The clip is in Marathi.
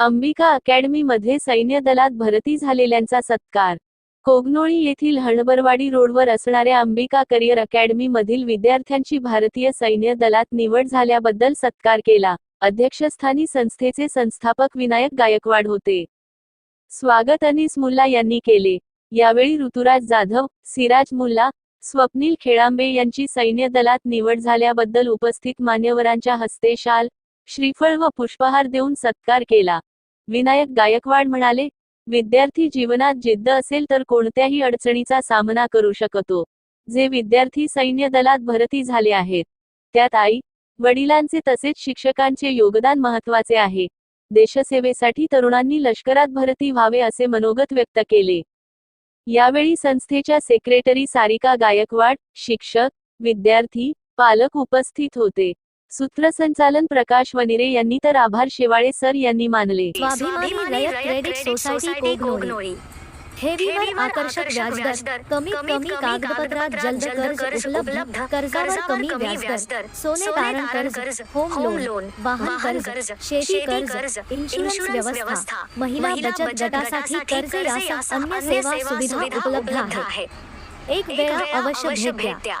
अंबिका अकॅडमीमध्ये सैन्य दलात भरती झालेल्यांचा सत्कार. कोगनोळी येथील हणबरवाडी रोडवर असणाऱ्या अंबिका करिअर अकॅडमी मधील विद्यार्थ्यांची भारतीय सैन्य दलात निवड झाल्याबद्दल सत्कार केला. अध्यक्षस्थानी संस्थेचे संस्थापक विनायक गायकवाड होते. स्वागत अनिस मुल्ला यांनी केले. यावेळी ऋतुराज जाधव सिराज मुल्ला स्वप्नील खेळांबे यांची सैन्य दलात निवड झाल्याबद्दल उपस्थित मान्यवरांच्या हस्ते शाल श्रीफळ व पुष्पहार देऊन सत्कार केला. विनायक गायकवाड म्हणाले विद्यार्थी जीवनात जिद्द असेल तर कोणत्याही अडचणीचा सामना करू शकतो. जे विद्यार्थी सैन्य दलात भरती झाले आहेत त्यात आई वडिलांचे तसेच शिक्षकांचे योगदान महत्त्वाचे आहे. देशसेवेसाठी तरुणांनी लष्करात भरती व्हावे असे मनोगत व्यक्त केले. यावेळी संस्थेच्या सेक्रेटरी सारिका गायकवाड शिक्षक विद्यार्थी पालक उपस्थित होते. सूत्रसंचालन प्रकाश वनिरे यांनी तर आभार शेवाळे सर यांनी मानले. स्वाभिमानी रयत क्रेडिट सोसायटी कोगनोळी ठेवीवर आकर्षक व्याजदर. कमीत कमी कागदपत्रात जलद कर्ज उपलब्ध. कर्जावर कमी व्याजदर. सोने तारण कर्ज होम लोन वाहन कर्ज शेती कर्ज इन्शुरन्स व्यवस्था महिला बचत गटासाठी कर्ज यासह अन्य सेवा सुविधा उपलब्ध आहे एक वेळा अवश्य भेट द्या.